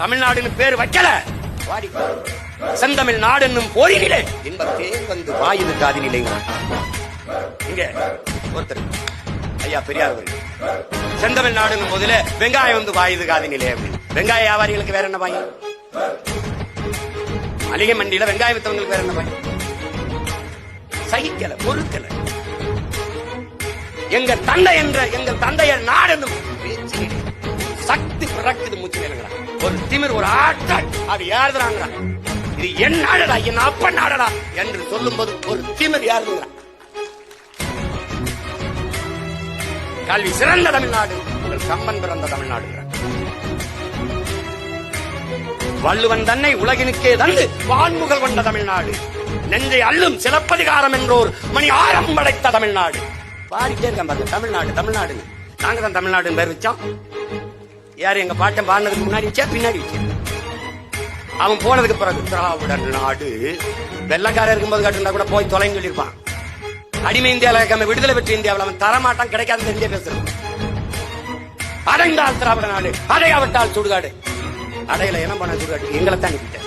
தமிழ்நாடுன்னு பேர் வைக்கல. செந்தமிழ் நாடு என்னும் போரினிலே. இன்பத்தே வந்து வாயுது காதினிலே இங்க ஒருத்தர். ஐயா பெரியார் அவர்கள். செந்தமிழ் நாடுங்கும் போதுல வெங்காயம் வந்து வாயுது காதினிலே அப்படின்னு வெங்காய வியாபாரிகளுக்கு வேற என்ன வாங்கி மளிகை மண்டியில வெங்காய வித்தவங்களுக்கு வேற என்ன வாங்கி சகிக்கல பொறுக்கல. எங்க தந்தை என்ற எங்கள் தந்தையர் நாடு என்னும் சக்தி மூச்சு நிலங்கிறான் ஒரு திமிர் ஒரு ஆட்டாள் அது யாருதுறாங்கிறான் இது என் நாடடா என் அப்ப நாடடா என்று சொல்லும்போது ஒரு திமிர் யாருங்கிறான் கல்வி சிறந்த தமிழ்நாடு உங்கள் சம்பன் பிறந்த தமிழ்நாடுங்கிறான் வள்ளுவன் தன்னை உலகினுக்கே தந்து வான்முகல் கொண்ட தமிழ்நாடு. நெஞ்சை அள்ளும் சிலப்பதிகாரம் என்றோர் மணி ஆரம் படைத்த தமிழ்நாடு. பாடிட்டே இருக்கான் பாருங்க தமிழ்நாடு தமிழ்நாடு நாங்க தான் தமிழ்நாடுன்னு பேர் வச்சோம். யார் எங்க பாட்டன் பாடினதுக்கு முன்னாடி வச்சா பின்னாடி வச்சா? அவன் போனதுக்கு பிறகு திராவிட நாடு. வெள்ளக்காரர் இருக்கும்போது கட்டுனா கூட போய் தொலைன்னு சொல்லியிருப்பான். அடிமை இந்தியாவில் இருக்காம விடுதலை பெற்ற இந்தியாவில் அவன் தரமாட்டான் கிடைக்காது தெரிஞ்சே பேசுறான் அடைந்தால் திராவிட நாடு அடையாவிட்டால் சுடுகாடு. அடையில என்ன பண்ண சுடுகாடு எங்களை தான் நிக்கிட்ட